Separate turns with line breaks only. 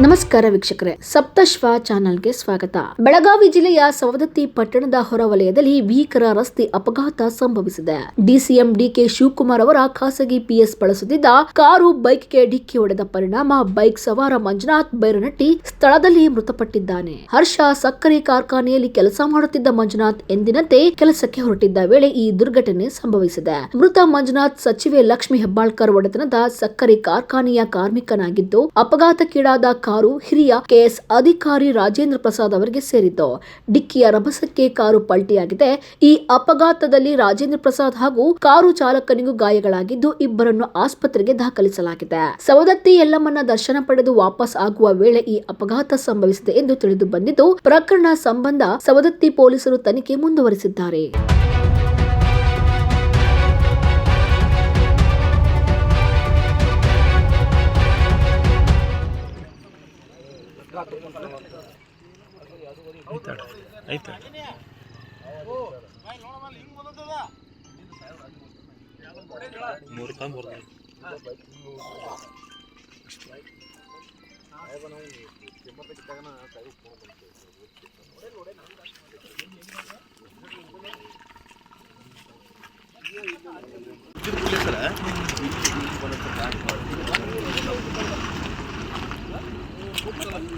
ನಮಸ್ಕಾರ ವೀಕ್ಷಕರೇ, ಸಪ್ತಶ್ವ ಚಾನೆಲ್ಗೆ ಸ್ವಾಗತ. ಬೆಳಗಾವಿ ಜಿಲ್ಲೆಯ ಸವದತ್ತಿ ಪಟ್ಟಣದ ಹೊರವಲಯದಲ್ಲಿ ಭೀಕರ ರಸ್ತೆ ಅಪಘಾತ ಸಂಭವಿಸಿದೆ. ಡಿಸಿಎಂ ಡಿಕೆ ಶಿವಕುಮಾರ್ ಅವರ ಖಾಸಗಿ ಪಿಎಸ್ ಬಳಸುತ್ತಿದ್ದ ಕಾರು ಬೈಕ್ಗೆ ಡಿಕ್ಕಿ ಹೊಡೆದ ಪರಿಣಾಮ ಬೈಕ್ ಸವಾರ ಮಂಜುನಾಥ್ ಬೈರನಟ್ಟಿ ಸ್ಥಳದಲ್ಲಿ ಮೃತಪಟ್ಟಿದ್ದಾನೆ. ಹರ್ಷ ಸಕ್ಕರೆ ಕಾರ್ಖಾನೆಯಲ್ಲಿ ಕೆಲಸ ಮಾಡುತ್ತಿದ್ದ ಮಂಜುನಾಥ್ ಎಂದಿನಂತೆ ಕೆಲಸಕ್ಕೆ ಹೊರಟಿದ್ದ ವೇಳೆ ಈ ದುರ್ಘಟನೆ ಸಂಭವಿಸಿದೆ. ಮೃತ ಮಂಜುನಾಥ್ ಸಚಿವೆ ಲಕ್ಷ್ಮಿ ಹೆಬ್ಬಾಳ್ಕರ್ ಒಡೆತನದ ಸಕ್ಕರೆ ಕಾರ್ಖಾನೆಯ ಕಾರ್ಮಿಕನಾಗಿದ್ದು, ಅಪಘಾತಕ್ಕೀಡಾದ ಕಾರು ಹಿರಿಯ ಕೆಎಸ್ ಅಧಿಕಾರಿ ರಾಜೇಂದ್ರ ಪ್ರಸಾದ್ ಅವರಿಗೆ ಸೇರಿದ್ದು. ಡಿಕ್ಕಿಯ ರಭಸಕ್ಕೆ ಕಾರು ಪಲ್ಟಿಯಾಗಿದೆ. ಈ ಅಪಘಾತದಲ್ಲಿ ರಾಜೇಂದ್ರ ಪ್ರಸಾದ್ ಹಾಗೂ ಕಾರು ಚಾಲಕನಿಗೂ ಗಾಯಗಳಾಗಿದ್ದು ಇಬ್ಬರನ್ನು ಆಸ್ಪತ್ರೆಗೆ ದಾಖಲಿಸಲಾಗಿದೆ. ಸವದತ್ತಿ ಎಲ್ಲಮ್ಮನ ದರ್ಶನ ಪಡೆದು ವಾಪಸ್ ಆಗುವ ವೇಳೆ ಈ ಅಪಘಾತ ಸಂಭವಿಸಿದೆ ಎಂದು ತಿಳಿದು ಬಂದಿದ್ದು, ಪ್ರಕರಣ ಸಂಬಂಧ ಸವದತ್ತಿ ಪೊಲೀಸರು ತನಿಖೆ ಮುಂದುವರಿಸಿದ್ದಾರೆ.
ಐತೆ ಮೂರು ತಂದು ಬರ್ದು